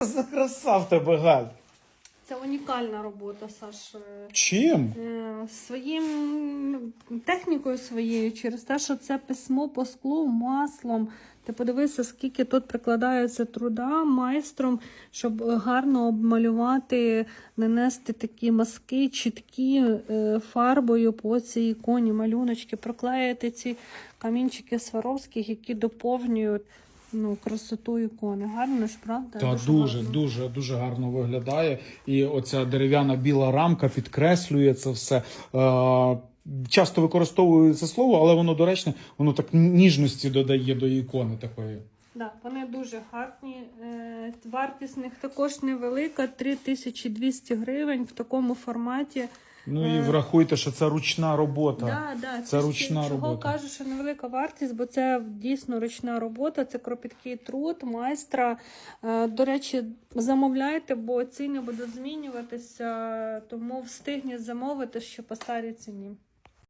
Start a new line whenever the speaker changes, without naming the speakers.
за краса в тебе, Галь?
Це унікальна робота, Саш.
Чим?
е, Своїм технікою своєю, через те, що це письмо по склу маслом. Ти подивися, скільки тут прикладається труда майстром, щоб гарно обмалювати, нанести такі маски чіткі е, фарбою по цій іконі, малюночки, проклеїти ці камінчики Сваровських, які доповнюють ну, красоту ікони. Гарно ж, правда?
Та дуже,
гарно.
дуже, дуже гарно виглядає. І оця дерев'яна біла рамка підкреслює це все. Е, часто використовую це слово, але воно доречне, воно так ніжності додає до ікони такої.
Да, вони дуже гарні. Е, Вартість них також невелика, 3200 гривень в такому форматі.
Ну і
Е.
врахуйте, що це ручна робота.
Да, да,
Це
ж
ручна
чого
робота.
кажу, що невелика вартість, бо це дійсно ручна робота, це кропіткий труд майстра. Е, До речі, замовляйте, бо ціни будуть змінюватися, тому встигніть замовити, що по старій ціні.